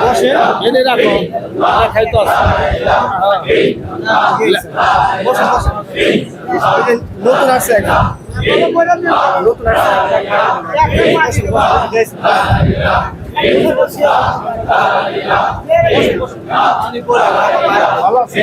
বসে এনে রাখো খাইতে বসে বসে। নতুন আসছে নতুন ভালো আছে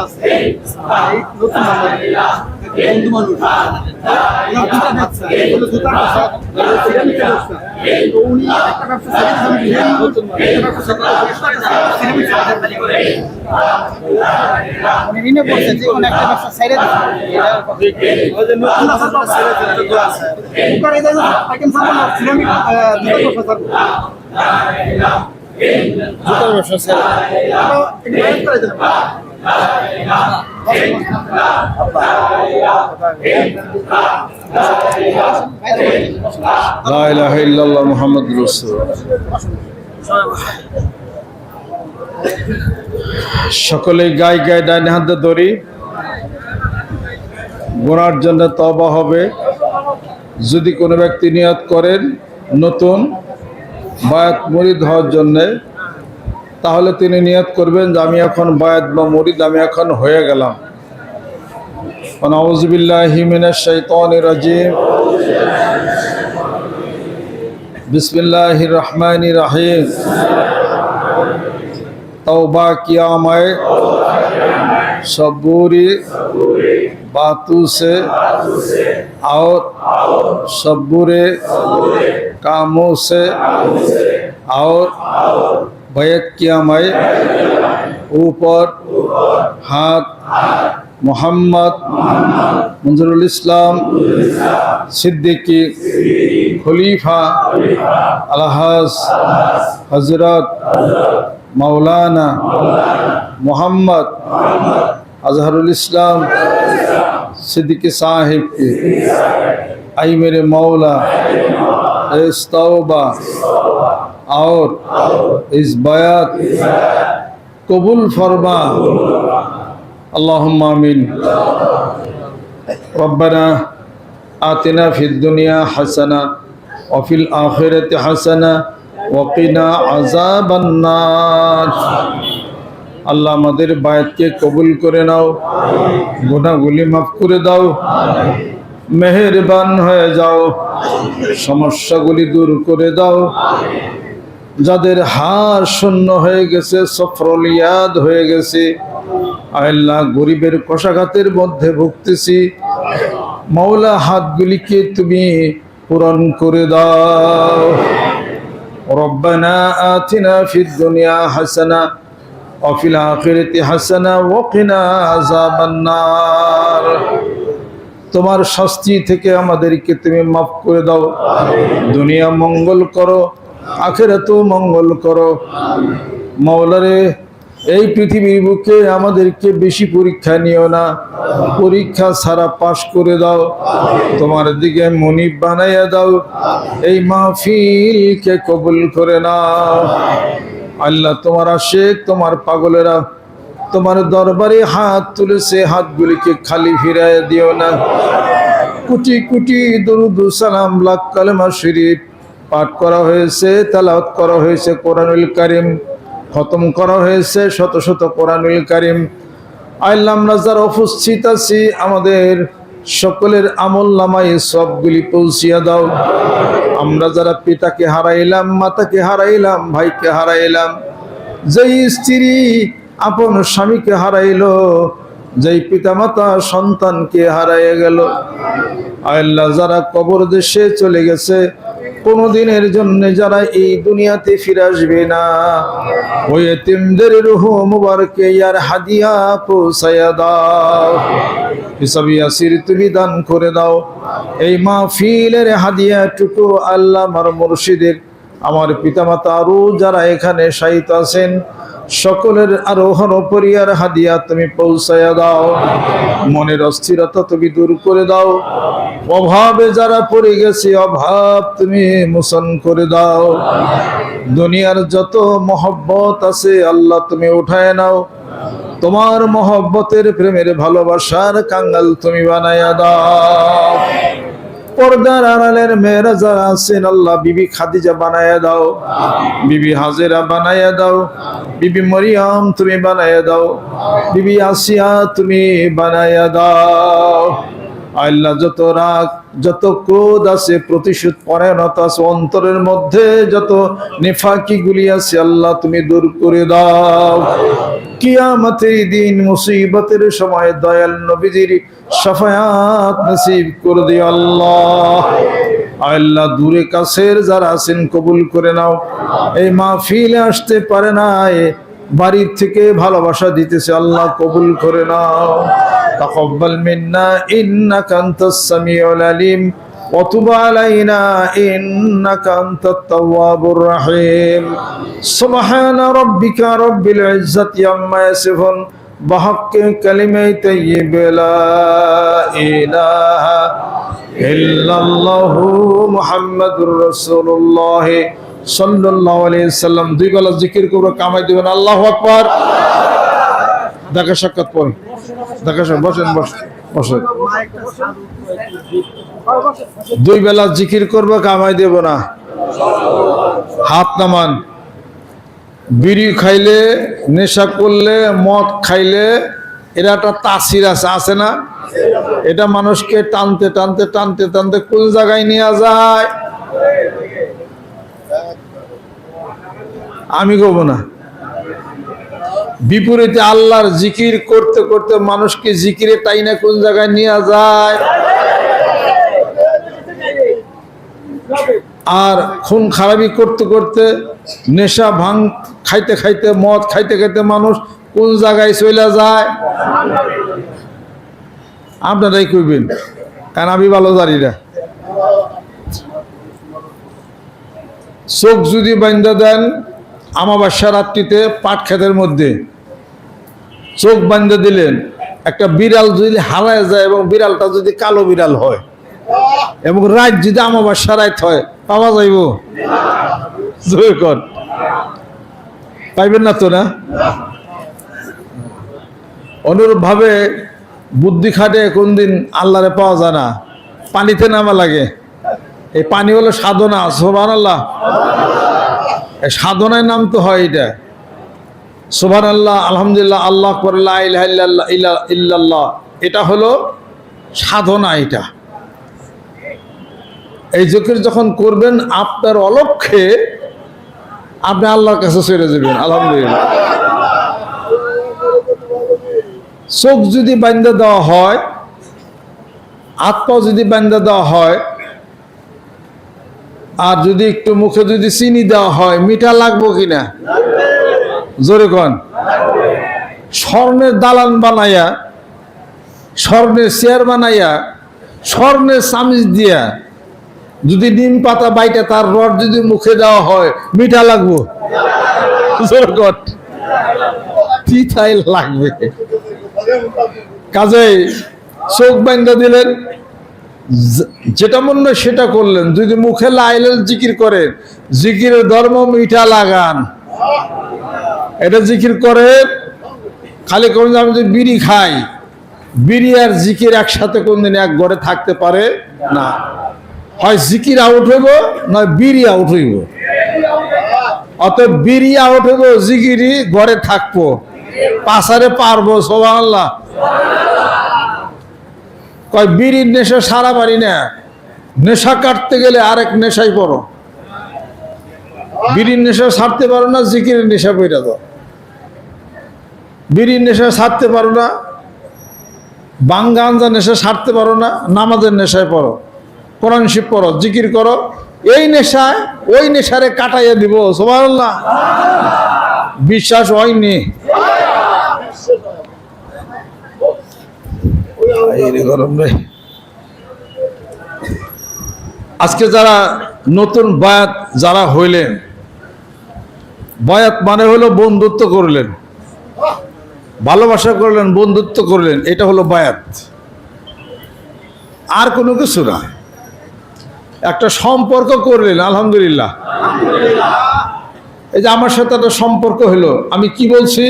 বসে উনি একটা ব্যবসা উনি ঋণে পড়ছে সিরামিক ব্যবসা জুতার ব্যবসা ছেড়ে সকলে গায়ে গায়ে ডাইন হাতে ধরি। গোনার জন্য তবা হবে। যদি কোনো ব্যক্তি নিয়ত করেন নতুন বায়াত মরিদ হওয়ার জন্যে, তাহলে তিনি নিয়ত করবেন যে আমি এখন বায়াত বা মরিদ, আমি এখন হয়ে গেলাম। বিসমিল্লাহ রহমান রাহিম। সবুরি बातों से और सब बुरे कामों से और भयक्यामय ऊपर हाथ, मोहम्मद, मंजरुल इस्लाम, सिद्दीकी खलीफा अलहस हज़रत, मौलाना, मोहम्मद, अजहरुल इस्लाम सिद्दीकी साहिब की आई मेरे मौला इस तौबा और इस बयात कबूल फरमा اللهم آمين ربنا آتنا في الدنيا حسنة وفي الآخرة حسنة وقنا عذاب النار আল্লাহ আমাদের বায়াতকে কবুল করে নাও গুনাহগুলি মাফ করে দাও মেহেরবান হয়ে যাও সমস্যাগুলি দূর করে দাও যাদের হার শূন্য হয়ে গেছে সফরলিয়াদ হয়ে গেছে আল্লাহ গরিবের কষাঘাতের মধ্যে ভুগতেছি মাওলা হাতগুলিকে তুমি পূরণ করে দাও ربنا آتنا في الدنيا حسنة وفي الآخرة حسنة وقنا عذاب النار তোমার শাস্তি থেকে আমাদেরকে তুমি মাফ করে দাও দুনিয়া মঙ্গল করো আখেরাতেও মঙ্গল করো মাওলারে এই পৃথিবীর বুকে আমাদেরকে বেশি পরীক্ষা নিও না পরীক্ষা ছাড়া পাশ করে দাও তোমার দিকে মনিব বানাইয়া দাও এই মাহফিলকে কবুল করে নাও আল্লাহ তোমার আশেক, তোমার পাগলেরা, তোমার দরবারে হাত তুলেছে, হাতগুলিকে খালি ফিরাই দিও না। কোটি কোটি দরুদ সালাম, লাখ কালেমা শরীফ পাঠ করা হয়েছে, তালাওয়াত করা হয়েছে কোরআনুল কারিম, খতম করা হয়েছে শত শত কোরআনুল কারিম। আল্লাহ আমরা যারা উপস্থিত আছি, আমাদের সকলের আমল নামায় সবগুলি পৌঁছিয়া দাও। আমরা যারা পিতাকে হারাইলাম, মাতাকে হারাইলাম, ভাইকে হারাইলাম, যেই স্ত্রী আপন স্বামীকে হারাইলো, যেই পিতামাতা সন্তানকে হারাইয়া গেল। আল্লাহ যারা কবর দেশে চলে গেছে কোনো দিনের জন্য যারা এই দুনিয়াতে ফিরে আসবে না। ওই এতিমদের রুহ মুবারকে ইয়ার হাদিয়া পৌঁছায়া দাও। হিসাবি আসির তুমি দান করে দাও। এই মাহফিলের হাদিয়াটুকু আল্লাহ আমার মুর্শিদের, আমার পিতামাতা আরও যারা এখানে শায়িত আছেন, সকলের আরোহণ পরিয়ার হাদিয়া তুমি পৌঁছায়া দাও। মনের অস্থিরতা তুমি দূর করে দাও। অভাবে যারা পড়ে গেছে, অভাব তুমি মোচন করে দাও। দুনিয়ার যত মহব্বত আছে, আল্লাহ তুমি উঠায় নাও। তোমার মহব্বতের প্রেমের ভালোবাসার কাঙ্গাল তুমি বানায়া দাও। পর্দার আড়ালের মেয়েরা যারা আছেন, আল্লাহ বিবি খাদিজা বানায়া দাও। বিবি হাজেরা বানায়া দাও। বিবি মরিয়াম তুমি বানায়া দাও। বিবি আসিয়া তুমি বানায়া দাও। আল্লাহ যত রাগ, যত ক্রোধ আছে, প্রতিশোধ পরায়ণতা আছে অন্তরের মধ্যে যত নেফাকি গুলি আছে, আল্লাহ তুমি দূর করে দাও। কিয়ামতের দিন মুসিবতের সময় দয়াল নবীজির সাফায়াত নসিব করে দিও আল্লাহ। আল্লাহ দূরে কাছের যারা আছেন, কবুল করে নাও। এই মাহফিলে আসতে পারে না বাড়ির থেকে ভালোবাসা দিতেছে আল্লাহ, কবুল করে নাও। তাকাব্বাল মিন্না ইন্নাকা আনতাস সামিউল আলিম وتب علينا إنك أنت التواب الرحيم سبحان ربك رب العزة عما يصفون بحق كلمة طيب لا إله إلا الله محمد رسول الله সাল্লাল্লাহু আলাইহি সাল্লাম দুই বেলা জিকির করে কামাই দিবেন আল্লাহু আকবার দেখা সাক্ষাৎ পরে বসেন বসেন দুই বেলা জিকির করব, কামাই দেব না। হাত নামান। বিড়ি খাইলে, নেশা করলে, মদ খাইলে এটা একটা তাসির আছে আছে না? এটা মানুষকে টানতে টানতে টানতে টানতে কোন জায়গায় নিয়ে যায়? আমি কব না। বিপরীতে আল্লাহর জিকির করতে করতে মানুষকে জিকিরে টাইনা কোন জায়গায় নিয়ে যায়? আর খুন খারাপি করতে করতে নেশা ভাঙ খাইতে খাইতে মদ খাইতে খাইতে মানুষ কোন জায়গায় চলে যায়? আপনারাই কইবেন, কারণ আমি ভালো জানি না। চোখ যদি বান্ধা দেন আমাবাসা রাত্রিতে পাট ক্ষেতের মধ্যে চোখ বান্ধে দিলেন, একটা বিড়াল যদি হারায় যায় এবং বিড়ালটা যদি কালো বিড়াল হয় এবং রাত যদি আমাবাসা রাত হয়, পাওয়া যাইব? পাইবেন না তো না? অনুরূপ ভাবে বুদ্ধি খাটে কোনদিন আল্লাহরে পাওয়া যায় না। পানিতে নামা লাগে। এই পানি হলো সাধনা সোবান আল্লাহ সাধনায় নাম তো হয় এটা। সোভান আল্লাহ আলহামদুলিল্লাহ আল্লাহ করল্লাহ ইল্লাল্লাহ এটা হলো সাধনা এটা। এই জিকির যখন করবেন আপনার অলক্ষে আপনি আল্লাহর কাছে ছেড়ে যাবেন আলহামদুলিল্লাহ। চোখ যদি বান্ধা দেওয়া হয় আত্মা যদি বান্ধা দেওয়া হয় আর যদি একটু মুখে যদি চিনি দেওয়া হয়, মিঠা লাগবো কিনা? জোরে কন। স্বর্ণের দালান বানাইয়া স্বর্ণের চেয়ার বানাইয়া স্বর্ণের চামিচ দিয়া যদি নিম পাতা বাইটা তার রড যদি মুখে দেওয়া হয়, মিঠা লাগবো? লাগবে। কাজেই চোখ বান্ধা দিলেন। যেটা মনে হয় সেটা করলেন। যদি মুখে লাইলেন জিকির করেন, জিকিরের ধর্ম মিঠা লাগান। এটা জিকির করে, খালি কোন আমি যদি বিড়ি খাই, বিড়ি আর জিকির একসাথে কোনদিন এক ঘরে থাকতে পারে না। হয় জিকির আউট হইব, নয় বিড়ি আউট হইব। অতএব বিড়ি আউট হইব জিকিরি ঘরে থাকব। পাশারে পারব আল্লাহ কয়, বিড়ির নেশা সারা পারি না। নেশা কাটতে গেলে আরেক নেশাই পড়ো। বিড়ির নেশা ছাড়তে পারো না, জিকিরের নেশা পইরা দাও। বিড়ির নেশা ছাড়তে পারো না, বাঙ্গা আঞ্জা নেশা ছাড়তে পারো না, নামাজের নেশায় পড়ো। কোরআন শিব পড়ো, জিকির করো। এই নেশায়, ওই নেশারে কাটাইয়া দিব, সুবহানাল্লাহ। বিশ্বাস হয়নি। আজকে যারা নতুন বায়াত যারা হইলেন, বায়াত মানে হলো বন্ধুত্ব করলেন, ভালোবাসা করলেন, বন্ধুত্ব করলেন, এটা হলো বায়াত। আর কোনো কিছু না। একটা সম্পর্ক করলেন, আলহামদুলিল্লাহ। এই যে আমার সাথে একটা সম্পর্ক হলো, আমি কি বলছি?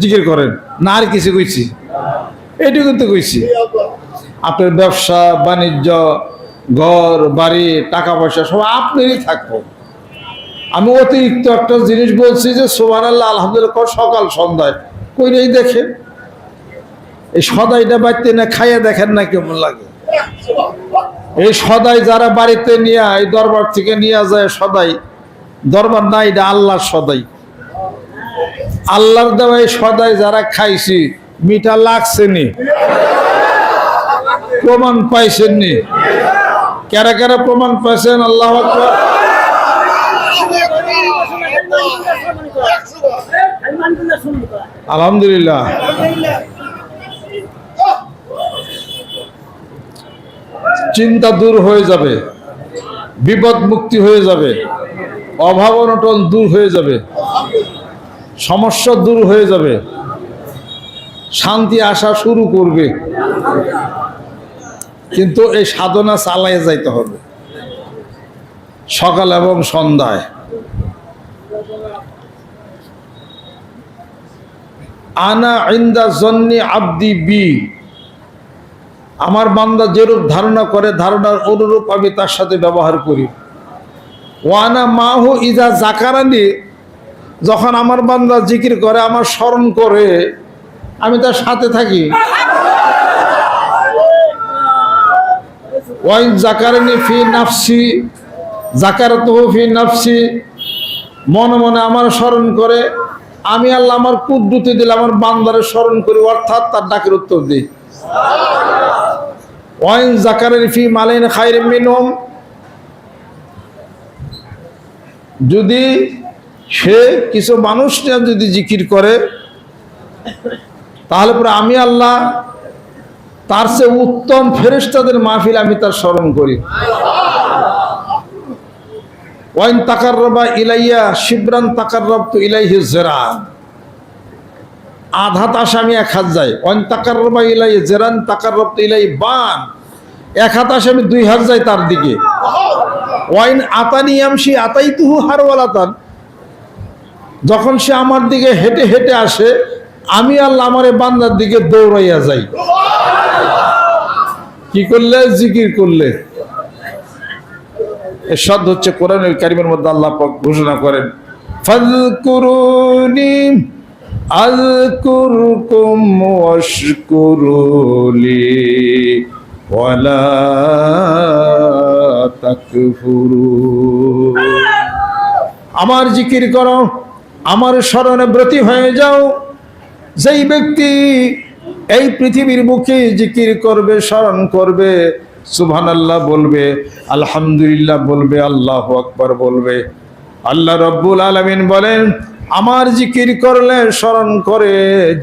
জিজ্ঞেস করেন, না আর কিছু কইছি। এটুকু তো কইছি। আপনার ব্যবসা, বাণিজ্য, ঘর, বাড়ি, টাকা পয়সা, সব আপনারই থাকব। আমি অতিরিক্ত একটা জিনিস বলছি যে সোমান আল্লাহ আলহামদুলিল্লাহ সকাল সন্ধ্যায়। কইরেই দেখেন। এই সদাইটা বাড়তে না খাইয়া দেখেন না কেমন লাগে। এই সদাই যারা বাড়িতে নিয়ে, এই দরবার থেকে নিয়ে যায় সদাই, দরবার না, এটা আল্লাহর সদাই। আল্লাহর দেওয়া এই সদাই যারা খাইছি মিঠা লাগছে নি প্রমাণ পাইছেন নি কারা কারা প্রমাণ পাইছেন? আল্লাহ আলহামদুলিল্লাহ। চিন্তা দূর হয়ে যাবে। বিপদ মুক্তি হয়ে যাবে। অভাব অনটন দূর হয়ে যাবে। সমস্যা দূর হয়ে যাবে। শান্তি আসা শুরু করবে। কিন্তু এই সাধনা চালাইয়ে যাইতে হবে। সকাল এবং সন্ধ্যায়। আনা ইন্দা জন্নি আব্দি বি। আমার বান্দা যেরূপ ধারণা করে, ধারণার অনুরূপ আমি তার সাথে ব্যবহার করি। ওয়ানা মাহু ইজা জাকারানি, যখন আমার বান্দা জিকির করে, আমার স্মরণ করে আমি তার সাথে থাকি। ওয়াইন জাকারানি ফি নাফসি জাকারাত ফি নাফসি। মনে মনে আমার স্মরণ করে, আমি আল্লাহ আমার কুদ্দুতি দিলে আমার বান্দারে স্মরণ করি, অর্থাৎ তার ডাকের উত্তর দিই। ওয়াইন জাকারের ফি মালিন খাইর মিনহম। যদি সে কিছু মানুষ যদি জিকির করে তাহলে পরে আমি আল্লাহ তার চেয়ে উত্তম ফেরেশতাদের মাহফিল আমি তার স্মরণ করি। ওয়াইন তাকার রবা ইলাইয়া শিবরান তাকার রব তো ইলাইহি জেরা আধা তাস আমি এক হাত যাই। ওয়াইন তাকার রবা ইলাই জেরান তাকার রব তো ইলাই বান। এক হাত আসে আমি দুই হাত যাই তার দিকে। ওয়াইন আতানি আমসি আতাই তুহু হারওয়ালাতান। যখন সে আমার দিকে হেঁটে হেঁটে আসে আমি আল্লাহ আমার বান্দার দিকে দৌড়াইয়া যাই। কি করলে? জিকির করলে। এরশাদ হচ্ছে কোরআনের কারিমের মধ্যে আল্লাহ ঘোষণা করেন আমার জিকির করো, আমার স্মরণে ব্রতী হয়ে যাও। যেই ব্যক্তি এই পৃথিবীর মুখে জিকির করবে, স্মরণ করবে সুবহান আল্লাহ বলবে, আলহামদুলিল্লাহ বলবে, আল্লাহ আকবার বলবে। আল্লাহ রব্বুল আলমিন বলেন, আমার জিকির করলে স্মরণ করে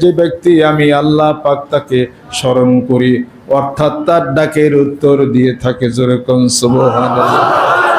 যে ব্যক্তি আমি আল্লাহ পাক তাকে স্মরণ করি। অর্থাৎ তার ডাকের উত্তর দিয়ে থাকে যেরকম সুবহানাল্লাহ।